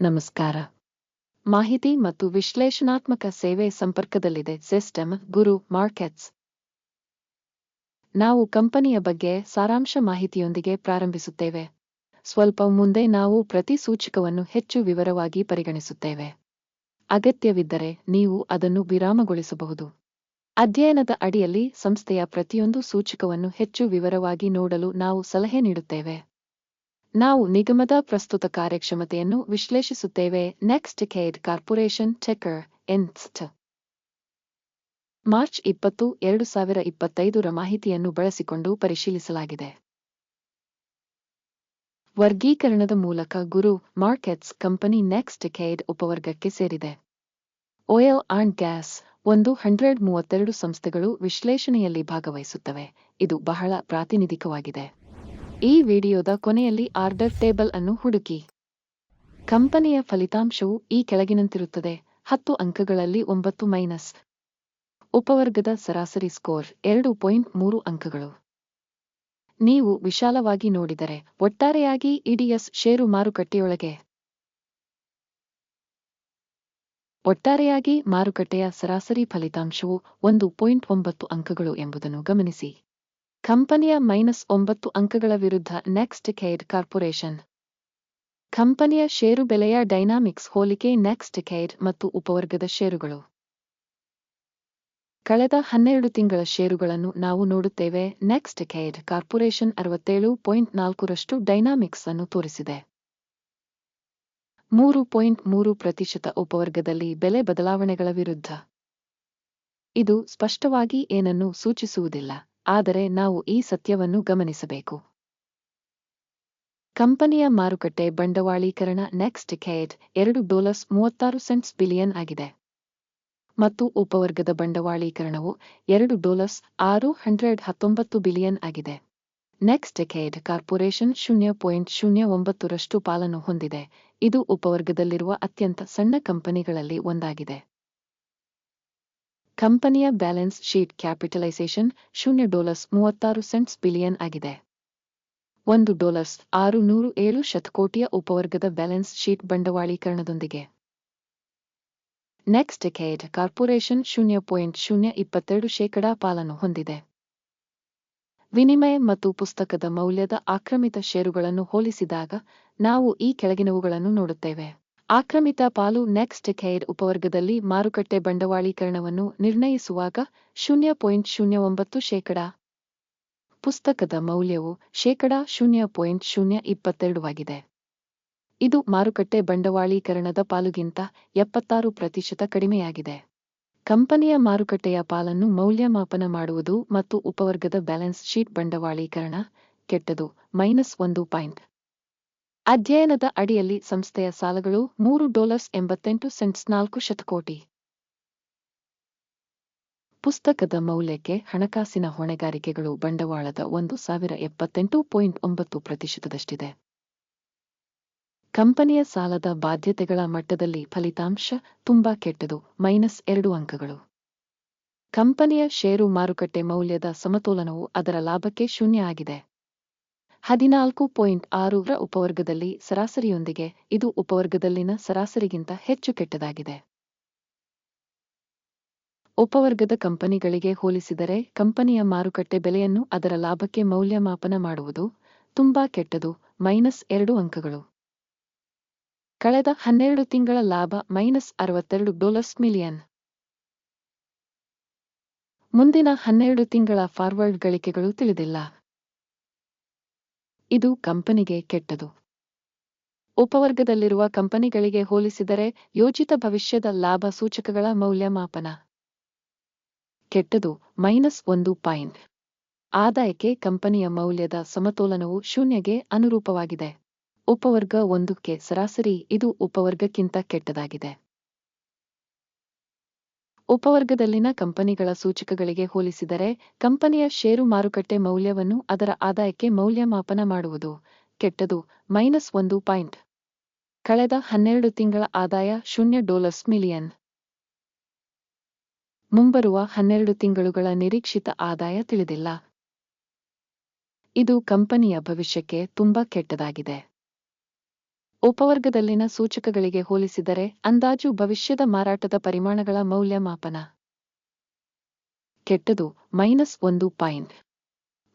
ನಮಸ್ಕಾರ. ಮಾಹಿತಿ ಮತ್ತು ವಿಶ್ಲೇಷಣಾತ್ಮಕ ಸೇವೆ ಸಂಪರ್ಕದಲ್ಲಿದೆ ಸಿಸ್ಟಮ್ ಗುರು ಮಾರ್ಕೆಟ್ಸ್. ನಾವು ಕಂಪನಿಯ ಬಗ್ಗೆ ಸಾರಾಂಶ ಮಾಹಿತಿಯೊಂದಿಗೆ ಪ್ರಾರಂಭಿಸುತ್ತೇವೆ. ಸ್ವಲ್ಪ ಮುಂದೆ ನಾವು ಪ್ರತಿ ಸೂಚಕವನ್ನು ಹೆಚ್ಚು ವಿವರವಾಗಿ ಪರಿಗಣಿಸುತ್ತೇವೆ. ಅಗತ್ಯವಿದ್ದರೆ ನೀವು ಅದನ್ನು ವಿರಾಮಗೊಳಿಸಬಹುದು. ಅಧ್ಯಯನದ ಅಡಿಯಲ್ಲಿ ಸಂಸ್ಥೆಯ ಪ್ರತಿಯೊಂದು ಸೂಚಕವನ್ನು ಹೆಚ್ಚು ವಿವರವಾಗಿ ನೋಡಲು ನಾವು ಸಲಹೆ ನೀಡುತ್ತೇವೆ. ನಾವು ನಿಗಮದ ಪ್ರಸ್ತುತ ಕಾರ್ಯಕ್ಷಮತೆಯನ್ನು ವಿಶ್ಲೇಷಿಸುತ್ತೇವೆ. ನೆಕ್ಸ್ಟ್ ಕೇಡ್ ಕಾರ್ಪೊರೇಷನ್ ಟೆಕರ್ ಎನ್ಸ್ಟ್ ಮಾರ್ಚ್ ಇಪ್ಪತ್ತು, ಎರಡು ಸಾವಿರ ಇಪ್ಪತ್ತೈದರ ಮಾಹಿತಿಯನ್ನು ಬಳಸಿಕೊಂಡು ಪರಿಶೀಲಿಸಲಾಗಿದೆ. ವರ್ಗೀಕರಣದ ಮೂಲಕ ಗುರು ಮಾರ್ಕೆಟ್ಸ್ ಕಂಪನಿ ನೆಕ್ಸ್ಟ್ ಕೇಡ್ ಉಪವರ್ಗಕ್ಕೆ ಸೇರಿದೆ. ಓಯಲ್ ಆಂಡ್ ಗ್ಯಾಸ್ ಒಂದು ಹಂಡ್ರೆಡ್ ಮೂವತ್ತೆರಡು ಸಂಸ್ಥೆಗಳು ವಿಶ್ಲೇಷಣೆಯಲ್ಲಿ ಭಾಗವಹಿಸುತ್ತವೆ. ಇದು ಬಹಳ ಪ್ರಾತಿನಿಧಿಕವಾಗಿದೆ. ಈ ವಿಡಿಯೋದ ಕೊನೆಯಲ್ಲಿ ಆರ್ಡರ್ ಟೇಬಲ್ ಅನ್ನು ಹುಡುಕಿ. ಕಂಪನಿಯ ಫಲಿತಾಂಶವು ಈ ಕೆಳಗಿನಂತಿರುತ್ತದೆ. ಹತ್ತು ಅಂಕಗಳಲ್ಲಿ ಒಂಬತ್ತು ಮೈನಸ್. ಉಪವರ್ಗದ ಸರಾಸರಿ ಸ್ಕೋರ್ ಎರಡು ಪಾಯಿಂಟ್ ಮೂರು ಅಂಕಗಳು. ನೀವು ವಿಶಾಲವಾಗಿ ನೋಡಿದರೆ ಒಟ್ಟಾರೆಯಾಗಿ ಇಡಿಎಸ್ ಷೇರು ಮಾರುಕಟ್ಟೆಯೊಳಗೆ. ಒಟ್ಟಾರೆಯಾಗಿ ಮಾರುಕಟ್ಟೆಯ ಸರಾಸರಿ ಫಲಿತಾಂಶವು ಒಂದು ಪಾಯಿಂಟ್ ಒಂಬತ್ತು ಅಂಕಗಳು ಎಂಬುದನ್ನು ಗಮನಿಸಿ. ಕಂಪನಿಯ ಮೈನಸ್ ಒಂಬತ್ತು ಅಂಕಗಳ ವಿರುದ್ಧ ನೆಕ್ಸ್ಟ್ ಕೇಡ್ ಕಾರ್ಪೊರೇಷನ್. ಕಂಪನಿಯ ಷೇರು ಬೆಲೆಯ ಡೈನಾಮಿಕ್ಸ್ ಹೋಲಿಕೆ ನೆಕ್ಸ್ಟ್ ಕೇಡ್ ಮತ್ತು ಉಪವರ್ಗದ ಷೇರುಗಳು. ಕಳೆದ ಹನ್ನೆರಡು ತಿಂಗಳ ಷೇರುಗಳನ್ನು ನಾವು ನೋಡುತ್ತೇವೆ, ನೆಕ್ಸ್ಟ್ ಕೇಡ್ ಕಾರ್ಪೊರೇಷನ್ ಅರವತ್ತೇಳು ಪಾಯಿಂಟ್ ನಾಲ್ಕರಷ್ಟು ಡೈನಾಮಿಕ್ಸ್ ಅನ್ನು ತೋರಿಸಿದೆ. ಮೂರು ಪಾಯಿಂಟ್ ಮೂರು ಪ್ರತಿಶತ ಉಪವರ್ಗದಲ್ಲಿ ಬೆಲೆ ಬದಲಾವಣೆಗಳ ವಿರುದ್ಧ. ಇದು ಸ್ಪಷ್ಟವಾಗಿ ಏನನ್ನೂ ಸೂಚಿಸುವುದಿಲ್ಲ. ಆದರೆ ನಾವು ಈ ಸತ್ಯವನ್ನು ಗಮನಿಸಬೇಕು. ಕಂಪನಿಯ ಮಾರುಕಟ್ಟೆ ಬಂಡವಾಳೀಕರಣ ನೆಕ್ಸ್ಟ್ ಕೇಡ್ ಎರಡು ಡಾಲರ್ಸ್ ಮೂವತ್ತಾರು ಸೆಂಟ್ಸ್ ಬಿಲಿಯನ್ ಆಗಿದೆ. ಮತ್ತು ಉಪವರ್ಗದ ಬಂಡವಾಳೀಕರಣವು ಎರಡು ಡಾಲರ್ಸ್ ಆರು ಹಂಡ್ರೆಡ್ ಹತ್ತೊಂಬತ್ತು ಬಿಲಿಯನ್ ಆಗಿದೆ. ನೆಕ್ಸ್ಟ್ ಡೆಕೇಡ್ ಕಾರ್ಪೊರೇಷನ್ ಶೂನ್ಯ ಪಾಯಿಂಟ್ ಶೂನ್ಯ ಒಂಬತ್ತರಷ್ಟು ಪಾಲನ್ನು ಹೊಂದಿದೆ. ಇದು ಉಪವರ್ಗದಲ್ಲಿರುವ ಅತ್ಯಂತ ಸಣ್ಣ ಕಂಪನಿಗಳಲ್ಲಿ ಒಂದಾಗಿದೆ. ಕಂಪನಿಯ ಬ್ಯಾಲೆನ್ಸ್ ಶೀಟ್ ಕ್ಯಾಪಿಟಲೈಸೇಷನ್ ಶೂನ್ಯ ಡಾಲರ್ಸ್ ಮೂವತ್ತಾರು ಸೆಂಟ್ಸ್ ಬಿಲಿಯನ್ ಆಗಿದೆ. ಒಂದು ಡಾಲರ್ಸ್ ಆರು ನೂರು ಏಳು ಶತಕೋಟಿಯ ಉಪವರ್ಗದ ಬ್ಯಾಲೆನ್ಸ್ ಶೀಟ್ ಬಂಡವಾಳೀಕರಣದೊಂದಿಗೆ. ನೆಕ್ಸ್ಟ್ ಡೆಕೇಡ್ ಕಾರ್ಪೊರೇಷನ್ ಶೂನ್ಯ ಪಾಯಿಂಟ್ ಶೂನ್ಯ ಇಪ್ಪತ್ತೆರಡು ಶೇಕಡಾ ಪಾಲನ್ನು ಹೊಂದಿದೆ. ವಿನಿಮಯ ಮತ್ತು ಪುಸ್ತಕದ ಮೌಲ್ಯದ ಆಕ್ರಮಿತ ಷೇರುಗಳನ್ನು ಹೋಲಿಸಿದಾಗ ನಾವು ಈ ಕೆಳಗಿನವುಗಳನ್ನು ನೋಡುತ್ತೇವೆ. ಆಕ್ರಮಿತ ಪಾಲು ನೆಕ್ಸ್ಟ್ ಡೆಕೇಡ್ ಉಪವರ್ಗದಲ್ಲಿ ಮಾರುಕಟ್ಟೆ ಬಂಡವಾಳೀಕರಣವನ್ನು ನಿರ್ಣಯಿಸುವಾಗ ಶೂನ್ಯ ಪಾಯಿಂಟ್ ಶೂನ್ಯ ಒಂಬತ್ತು ಶೇಕಡಾ. ಪುಸ್ತಕದ ಮೌಲ್ಯವು ಶೇಕಡಾ ಶೂನ್ಯ ಪಾಯಿಂಟ್ ಶೂನ್ಯ ಇಪ್ಪತ್ತೆರಡು ಆಗಿದೆ ಇದು ಮಾರುಕಟ್ಟೆ ಬಂಡವಾಳೀಕರಣದ ಪಾಲುಗಿಂತ ಎಪ್ಪತ್ತಾರು ಪ್ರತಿಶತ ಕಡಿಮೆಯಾಗಿದೆ. ಕಂಪನಿಯ ಮಾರುಕಟ್ಟೆಯ ಪಾಲನ್ನು ಮೌಲ್ಯಮಾಪನ ಮಾಡುವುದು ಮತ್ತು ಉಪವರ್ಗದ ಬ್ಯಾಲೆನ್ಸ್ ಶೀಟ್ ಬಂಡವಾಳೀಕರಣ ಕೆಟ್ಟದು, ಮೈನಸ್ ಒಂದು ಪಾಯಿಂಟ್. ಅಧ್ಯಯನದ ಅಡಿಯಲ್ಲಿ ಸಂಸ್ಥೆಯ ಸಾಲಗಳು ಮೂರು ಡಾಲರ್ಸ್ ಎಂಬತ್ತೆಂಟು ಸೆಂಟ್ಸ್ ನಾಲ್ಕು ಶತಕೋಟಿ. ಪುಸ್ತಕದ ಮೌಲ್ಯಕ್ಕೆ ಹಣಕಾಸಿನ ಹೊಣೆಗಾರಿಕೆಗಳು ಬಂಡವಾಳದ ಒಂದು ಸಾವಿರ ಎಪ್ಪತ್ತೆಂಟು ಪಾಯಿಂಟ್ ಒಂಬತ್ತು ಪ್ರತಿಶತದಷ್ಟಿದೆ. ಕಂಪನಿಯ ಸಾಲದ ಬಾಧ್ಯತೆಗಳ ಮಟ್ಟದಲ್ಲಿ ಫಲಿತಾಂಶ ತುಂಬಾ ಕೆಟ್ಟದು, ಮೈನಸ್ ಎರಡು ಅಂಕಗಳು. ಕಂಪನಿಯ ಷೇರು ಮಾರುಕಟ್ಟೆ ಮೌಲ್ಯದ ಸಮತೋಲನವು ಅದರ ಲಾಭಕ್ಕೆ ಶೂನ್ಯ ಆಗಿದೆ. ಹದಿನಾಲ್ಕು ಪಾಯಿಂಟ್ ಆರರ ಉಪವರ್ಗದಲ್ಲಿ ಸರಾಸರಿಯೊಂದಿಗೆ ಇದು ಉಪವರ್ಗದಲ್ಲಿನ ಸರಾಸರಿಗಿಂತ ಹೆಚ್ಚು ಕೆಟ್ಟದಾಗಿದೆ. ಉಪವರ್ಗದ ಕಂಪನಿಗಳಿಗೆ ಹೋಲಿಸಿದರೆ ಕಂಪನಿಯ ಮಾರುಕಟ್ಟೆ ಬೆಲೆಯನ್ನು ಅದರ ಲಾಭಕ್ಕೆ ಮೌಲ್ಯಮಾಪನ ಮಾಡುವುದು ತುಂಬಾ ಕೆಟ್ಟದು, ಮೈನಸ್ ಎರಡು ಅಂಕಗಳು. ಕಳೆದ ಹನ್ನೆರಡು ತಿಂಗಳ ಲಾಭ ಮೈನಸ್ ಅರವತ್ತೆರಡು ಡಾಲರ್ಸ್ ಮಿಲಿಯನ್. ಮುಂದಿನ ಹನ್ನೆರಡು ತಿಂಗಳ ಫಾರ್ವರ್ಡ್ ಗಳಿಕೆಗಳು ತಿಳಿದಿಲ್ಲ. ಇದು ಕಂಪನಿಗೆ ಕೆಟ್ಟದು. ಉಪವರ್ಗದಲ್ಲಿರುವ ಕಂಪನಿಗಳಿಗೆ ಹೋಲಿಸಿದರೆ ಯೋಜಿತ ಭವಿಷ್ಯದ ಲಾಭ ಸೂಚಕಗಳ ಮೌಲ್ಯಮಾಪನ. ಕೆಟ್ಟದು, ಮೈನಸ್ ಒಂದು ಪಾಯಿಂಟ್. ಆದಾಯಕ್ಕೆ ಕಂಪನಿಯ ಮೌಲ್ಯದ ಸಮತೋಲನವು ಶೂನ್ಯಗೆ ಅನುರೂಪವಾಗಿದೆ. ಉಪವರ್ಗ ಒಂದಕ್ಕೆ ಸರಾಸರಿ, ಇದು ಉಪವರ್ಗಕ್ಕಿಂತ ಕೆಟ್ಟದಾಗಿದೆ. ಉಪವರ್ಗದಲ್ಲಿನ ಕಂಪನಿಗಳ ಸೂಚಕಗಳಿಗೆ ಹೋಲಿಸಿದರೆ, ಕಂಪನಿಯ ಷೇರು ಮಾರುಕಟ್ಟೆ ಮೌಲ್ಯವನ್ನು ಅದರ ಆದಾಯಕ್ಕೆ ಮೌಲ್ಯಮಾಪನ ಮಾಡುವುದು ಕೆಟ್ಟದು, ಮೈನಸ್ ಒಂದು ಪಾಯಿಂಟ್. ಕಳೆದ ಹನ್ನೆರಡು ತಿಂಗಳ ಆದಾಯ ಶೂನ್ಯ ಡಾಲರ್ಸ್ ಮಿಲಿಯನ್. ಮುಂಬರುವ ಹನ್ನೆರಡು ತಿಂಗಳುಗಳ ನಿರೀಕ್ಷಿತ ಆದಾಯ ತಿಳಿದಿಲ್ಲ. ಇದು ಕಂಪನಿಯ ಭವಿಷ್ಯಕ್ಕೆ ತುಂಬಾ ಕೆಟ್ಟದಾಗಿದೆ. ಉಪವರ್ಗದಲ್ಲಿನ ಸೂಚಕಗಳಿಗೆ ಹೋಲಿಸಿದರೆ ಅಂದಾಜು ಭವಿಷ್ಯದ ಮಾರಾಟದ ಪರಿಮಾಣಗಳ ಮೌಲ್ಯಮಾಪನ. ಕೆಟ್ಟದು, ಮೈನಸ್ ಒಂದು ಪಾಯಿಂಟ್.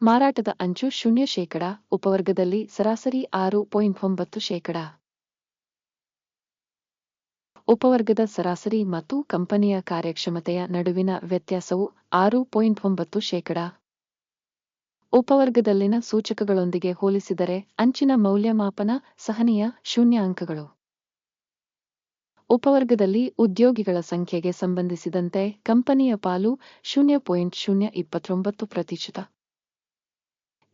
ಮಾರಾಟದ ಅಂಚು ಶೂನ್ಯ ಶೇಕಡ, ಉಪವರ್ಗದಲ್ಲಿ ಸರಾಸರಿ ಆರು ಪಾಯಿಂಟ್ ಒಂಬತ್ತು ಶೇಕಡ. ಉಪವರ್ಗದ ಸರಾಸರಿ ಮತ್ತು ಕಂಪನಿಯ ಕಾರ್ಯಕ್ಷಮತೆಯ ನಡುವಿನ ವ್ಯತ್ಯಾಸವು ಆರು ಪಾಯಿಂಟ್ ಒಂಬತ್ತು ಶೇಕಡ. ಉಪವರ್ಗದಲ್ಲಿನ ಸೂಚಕಗಳೊಂದಿಗೆ ಹೋಲಿಸಿದರೆ ಅಂಚಿನ ಮೌಲ್ಯಮಾಪನ ಸಹನೀಯ ಶೂನ್ಯ ಅಂಕಗಳು ಉಪವರ್ಗದಲ್ಲಿ ಉದ್ಯೋಗಿಗಳ ಸಂಖ್ಯೆಗೆ ಸಂಬಂಧಿಸಿದಂತೆ ಕಂಪನಿಯ ಪಾಲು ಶೂನ್ಯ ಪಾಯಿಂಟ್ ಶೂನ್ಯ ಇಪ್ಪತ್ತೊಂಬತ್ತು ಪ್ರತಿಶತ.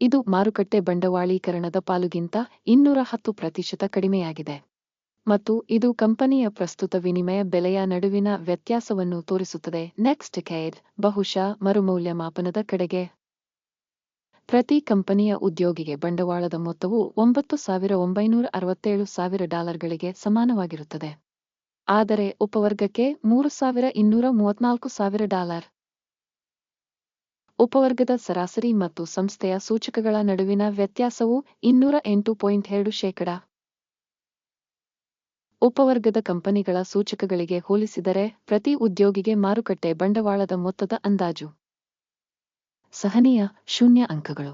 ಇದು ಮಾರುಕಟ್ಟೆ ಬಂಡವಾಳೀಕರಣದ ಪಾಲುಗಿಂತ ಇನ್ನೂರ ಹತ್ತು ಪ್ರತಿಶತ ಕಡಿಮೆಯಾಗಿದೆ. ಮತ್ತು ಇದು ಕಂಪನಿಯ ಪ್ರಸ್ತುತ ವಿನಿಮಯ ಬೆಲೆಯ ನಡುವಿನ ವ್ಯತ್ಯಾಸವನ್ನು ತೋರಿಸುತ್ತದೆ. ನೆಕ್ಸ್ಟ್ ಕೇರ್ ಬಹುಶಃ ಮರುಮೌಲ್ಯಮಾಪನದ ಕಡೆಗೆ ಪ್ರತಿ ಕಂಪನಿಯ ಉದ್ಯೋಗಿಗೆ ಬಂಡವಾಳದ ಮೊತ್ತವು ಒಂಬತ್ತು ಸಾವಿರ ಒಂಬೈನೂರ ಅರವತ್ತೇಳು ಸಾವಿರ ಡಾಲರ್ಗಳಿಗೆ ಸಮಾನವಾಗಿರುತ್ತದೆ. ಆದರೆ ಉಪವರ್ಗಕ್ಕೆ ಮೂರು ಸಾವಿರ ಇನ್ನೂರ ಮೂವತ್ನಾಲ್ಕು ಸಾವಿರ ಡಾಲರ್. ಉಪವರ್ಗದ ಸರಾಸರಿ ಮತ್ತು ಸಂಸ್ಥೆಯ ಸೂಚಕಗಳ ನಡುವಿನ ವ್ಯತ್ಯಾಸವು ಇನ್ನೂರ ಎಂಟು ಪಾಯಿಂಟ್ ಎರಡು ಶೇಕಡ. ಉಪವರ್ಗದ ಕಂಪನಿಗಳ ಸೂಚಕಗಳಿಗೆ ಹೋಲಿಸಿದರೆ ಪ್ರತಿ ಉದ್ಯೋಗಿಗೆ ಮಾರುಕಟ್ಟೆ ಬಂಡವಾಳದ ಮೊತ್ತದ ಅಂದಾಜು. ಸಹನೀಯ ಶೂನ್ಯ ಅಂಕಗಳು.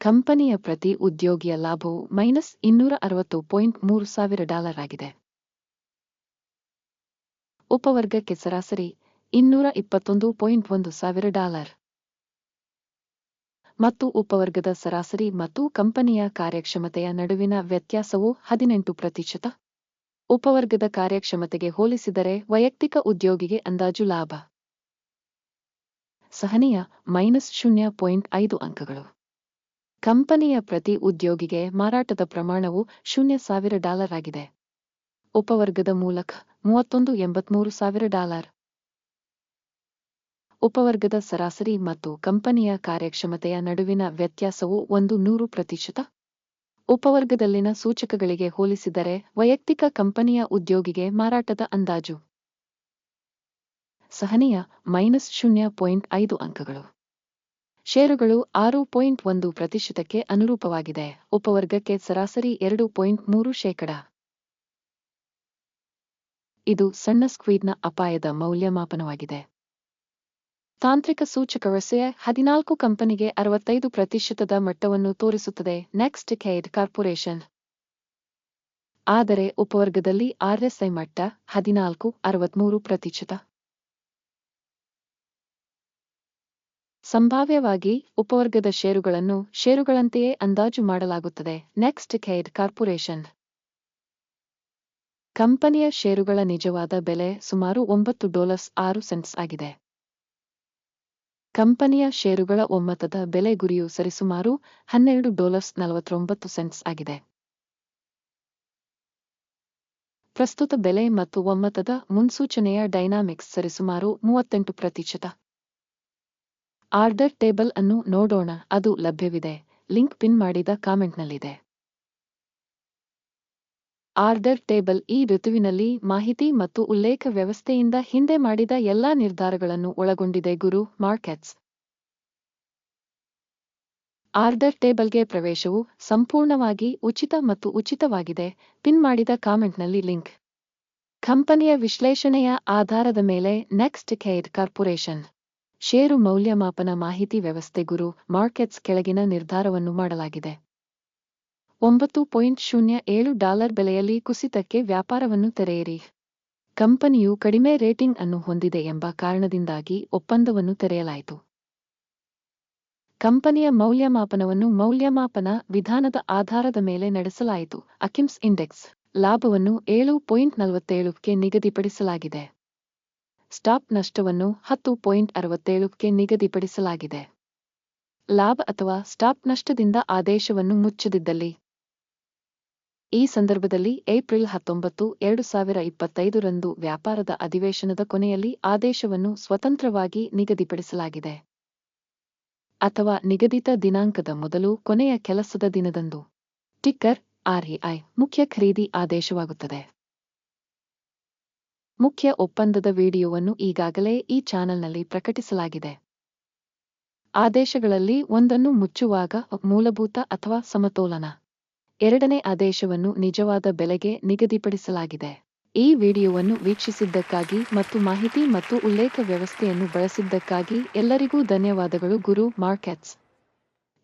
ಕಂಪನಿಯ ಪ್ರತಿ ಉದ್ಯೋಗಿಯ ಲಾಭವು ಮೈನಸ್ ಇನ್ನೂರ ಅರವತ್ತು ಪಾಯಿಂಟ್ ಮೂರು ಸಾವಿರ ಡಾಲರ್ ಆಗಿದೆ ಉಪವರ್ಗಕ್ಕೆ ಸರಾಸರಿ ಇನ್ನೂರ ಇಪ್ಪತ್ತೊಂದು ಪಾಯಿಂಟ್ ಒಂದು ಸಾವಿರ ಡಾಲರ್. ಮತ್ತು ಉಪವರ್ಗದ ಸರಾಸರಿ ಮತ್ತು ಕಂಪನಿಯ ಕಾರ್ಯಕ್ಷಮತೆಯ ನಡುವಿನ ವ್ಯತ್ಯಾಸವು ಹದಿನೆಂಟು ಪ್ರತಿಶತ. ಉಪವರ್ಗದ ಕಾರ್ಯಕ್ಷಮತೆಗೆ ಹೋಲಿಸಿದರೆ ವೈಯಕ್ತಿಕ ಉದ್ಯೋಗಿಗೆ ಅಂದಾಜು ಲಾಭ. ಸಹನೀಯ ಮೈನಸ್ ಶೂನ್ಯ ಪಾಯಿಂಟ್ ಐದು ಅಂಕಗಳು. ಕಂಪನಿಯ ಪ್ರತಿ ಉದ್ಯೋಗಿಗೆ ಮಾರಾಟದ ಪ್ರಮಾಣವು ಶೂನ್ಯ ಸಾವಿರ ಡಾಲರ್ ಆಗಿದೆ. ಉಪವರ್ಗದ ಮೂಲಕ ಮೂವತ್ತೊಂದು ಎಂಬತ್ಮೂರು ಸಾವಿರ ಡಾಲರ್. ಉಪವರ್ಗದ ಸರಾಸರಿ ಮತ್ತು ಕಂಪನಿಯ ಕಾರ್ಯಕ್ಷಮತೆಯ ನಡುವಿನ ವ್ಯತ್ಯಾಸವು ಒಂದು ನೂರು ಪ್ರತಿಶತ. ಉಪವರ್ಗದಲ್ಲಿನ ಸೂಚಕಗಳಿಗೆ ಹೋಲಿಸಿದರೆ ವೈಯಕ್ತಿಕ ಕಂಪನಿಯ ಉದ್ಯೋಗಿಗೆ ಮಾರಾಟದ ಅಂದಾಜು. ಸಹನೀಯ ಮೈನಸ್ ಶೂನ್ಯ ಪಾಯಿಂಟ್ ಐದು ಅಂಕಗಳು. ಷೇರುಗಳು ಆರು ಪಾಯಿಂಟ್ ಒಂದು ಪ್ರತಿಶತಕ್ಕೆ ಅನುರೂಪವಾಗಿದೆ. ಉಪವರ್ಗಕ್ಕೆ ಸರಾಸರಿ ಎರಡು ಪಾಯಿಂಟ್ ಮೂರು ಶೇಕಡ. ಇದು ಸಣ್ಣ ಸ್ಕ್ವೀಡ್ನ ಅಪಾಯದ ಮೌಲ್ಯಮಾಪನವಾಗಿದೆ. ತಾಂತ್ರಿಕ ಸೂಚಕ ವ್ಯವಸ್ಥೆಯ ಹದಿನಾಲ್ಕು ಕಂಪನಿಗೆ ಅರವತ್ತೈದು ಪ್ರತಿಶತದ ಮಟ್ಟವನ್ನು ತೋರಿಸುತ್ತದೆ ನೆಕ್ಸ್ಟ್ ಕೇಡ್ ಕಾರ್ಪೊರೇಷನ್. ಆದರೆ ಉಪವರ್ಗದಲ್ಲಿ ಆರ್ಎಸ್ಐ ಮಟ್ಟ ಹದಿನಾಲ್ಕು, ಅರವತ್ಮೂರು ಪ್ರತಿಶತ. ಸಂಭಾವ್ಯವಾಗಿ ಉಪವರ್ಗದ ಷೇರುಗಳನ್ನು ಷೇರುಗಳಂತೆಯೇ ಅಂದಾಜು ಮಾಡಲಾಗುತ್ತದೆ. ನೆಕ್ಸ್ಟ್ ಖೇಡ್ ಕಾರ್ಪೊರೇಷನ್ ಕಂಪನಿಯ ಷೇರುಗಳ ನಿಜವಾದ ಬೆಲೆ ಸುಮಾರು ಒಂಬತ್ತು ಡಾಲರ್ಸ್ ಆರು ಸೆಂಟ್ಸ್ ಆಗಿದೆ. ಕಂಪನಿಯ ಷೇರುಗಳ ಒಮ್ಮತದ ಬೆಲೆ ಗುರಿಯು ಸರಿಸುಮಾರು ಹನ್ನೆರಡು ಡಾಲರ್ಸ್ ನಲವತ್ತೊಂಬತ್ತು ಸೆಂಟ್ಸ್ ಆಗಿದೆ. ಪ್ರಸ್ತುತ ಬೆಲೆ ಮತ್ತು ಒಮ್ಮತದ ಮುನ್ಸೂಚನೆಯ ಡೈನಾಮಿಕ್ಸ್ ಸರಿಸುಮಾರು ಮೂವತ್ತೆಂಟು ಪ್ರತಿಶತ. ಆರ್ಡರ್ ಟೇಬಲ್ ಅನ್ನು ನೋಡೋಣ, ಅದು ಲಭ್ಯವಿದೆ. ಲಿಂಕ್ ಪಿನ್ ಮಾಡಿದ ಕಾಮೆಂಟ್ನಲ್ಲಿದೆ. ಆರ್ಡರ್ ಟೇಬಲ್ ಈ ಋತುವಿನಲ್ಲಿ ಮಾಹಿತಿ ಮತ್ತು ಉಲ್ಲೇಖ ವ್ಯವಸ್ಥೆಯಿಂದ ಹಿಂದೆ ಮಾಡಿದ ಎಲ್ಲಾ ನಿರ್ಧಾರಗಳನ್ನು ಒಳಗೊಂಡಿದೆ ಗುರು ಮಾರ್ಕೆಟ್ಸ್. ಆರ್ಡರ್ ಟೇಬಲ್ಗೆ ಪ್ರವೇಶವು ಸಂಪೂರ್ಣವಾಗಿ ಉಚಿತ ಮತ್ತು ಉಚಿತವಾಗಿದೆ. ಪಿನ್ ಮಾಡಿದ ಕಾಮೆಂಟ್ನಲ್ಲಿ ಲಿಂಕ್. ಕಂಪನಿಯ ವಿಶ್ಲೇಷಣೆಯ ಆಧಾರದ ಮೇಲೆ ನೆಕ್ಸ್ಟ್ ಕೇರ್ ಕಾರ್ಪೊರೇಷನ್. ಷೇರು ಮೌಲ್ಯಮಾಪನ ಮಾಹಿತಿ ವ್ಯವಸ್ಥೆ ಗುರು ಮಾರ್ಕೆಟ್ಸ್ ಕೆಳಗಿನ ನಿರ್ಧಾರವನ್ನು ಮಾಡಲಾಗಿದೆ. ಒಂಬತ್ತು ಪಾಯಿಂಟ್ ಶೂನ್ಯ ಏಳು ಡಾಲರ್ ಬೆಲೆಯಲ್ಲಿ ಕುಸಿತಕ್ಕೆ ವ್ಯಾಪಾರವನ್ನು ತೆರೆಯಿರಿ. ಕಂಪನಿಯು ಕಡಿಮೆ ರೇಟಿಂಗ್ ಅನ್ನು ಹೊಂದಿದೆ ಎಂಬ ಕಾರಣದಿಂದಾಗಿ ಒಪ್ಪಂದವನ್ನು ತೆರೆಯಲಾಯಿತು. ಕಂಪನಿಯ ಮೌಲ್ಯಮಾಪನವನ್ನು ಮೌಲ್ಯಮಾಪನ ವಿಧಾನದ ಆಧಾರದ ಮೇಲೆ ನಡೆಸಲಾಯಿತು. ಅಕಿಮ್ಸ್ ಇಂಡೆಕ್ಸ್ ಲಾಭವನ್ನು ಏಳು ಪಾಯಿಂಟ್ ನಲವತ್ತೇಳುಕ್ಕೆ ನಿಗದಿಪಡಿಸಲಾಗಿದೆ. ಸ್ಟಾಪ್ ನಷ್ಟವನ್ನು ಹತ್ತು ಪಾಯಿಂಟ್ ಅರವತ್ತೇಳಕ್ಕೆ ನಿಗದಿಪಡಿಸಲಾಗಿದೆ. ಲಾಭ ಅಥವಾ ಸ್ಟಾಪ್ ನಷ್ಟದಿಂದ ಆದೇಶವನ್ನು ಮುಚ್ಚದಿದ್ದಲ್ಲಿ. ಈ ಸಂದರ್ಭದಲ್ಲಿ ಏಪ್ರಿಲ್ ಹತ್ತೊಂಬತ್ತು, ಎರಡು ಸಾವಿರ ಇಪ್ಪತ್ತೈದರಂದು ವ್ಯಾಪಾರದ ಅಧಿವೇಶನದ ಕೊನೆಯಲ್ಲಿ ಆದೇಶವನ್ನು ಸ್ವತಂತ್ರವಾಗಿ ನಿಗದಿಪಡಿಸಲಾಗಿದೆ. ಅಥವಾ ನಿಗದಿತ ದಿನಾಂಕದ ಮೊದಲು ಕೊನೆಯ ಕೆಲಸದ ದಿನದಂದು. ಟಿಕ್ಕರ್, ಆರ್ಇಐ ಮುಖ್ಯ ಖರೀದಿ ಆದೇಶವಾಗುತ್ತದೆ. ಮುಖ್ಯ ಒಪ್ಪಂದದ ವಿಡಿಯೋವನ್ನು ಈಗಾಗಲೇ ಈ ಚಾನೆಲ್ನಲ್ಲಿ ಪ್ರಕಟಿಸಲಾಗಿದೆ. ಆದೇಶಗಳಲ್ಲಿ ಒಂದನ್ನು ಮುಚ್ಚುವಾಗ ಮೂಲಭೂತ ಅಥವಾ ಸಮತೋಲನ. ಎರಡನೇ ಆದೇಶವನ್ನು ನಿಜವಾದ ಬೆಲೆಗೆ ನಿಗದಿಪಡಿಸಲಾಗಿದೆ. ಈ ವಿಡಿಯೋವನ್ನು ವೀಕ್ಷಿಸಿದ್ದಕ್ಕಾಗಿ ಮತ್ತು ಮಾಹಿತಿ ಮತ್ತು ಉಲ್ಲೇಖ ವ್ಯವಸ್ಥೆಯನ್ನು ಬಳಸಿದ್ದಕ್ಕಾಗಿ ಎಲ್ಲರಿಗೂ ಧನ್ಯವಾದಗಳು ಗುರು ಮಾರ್ಕೆಟ್ಸ್.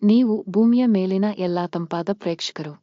ನೀವು ಭೂಮಿಯ ಮೇಲಿನ ಎಲ್ಲಾ ತಂಪಾದ ಪ್ರೇಕ್ಷಕರು.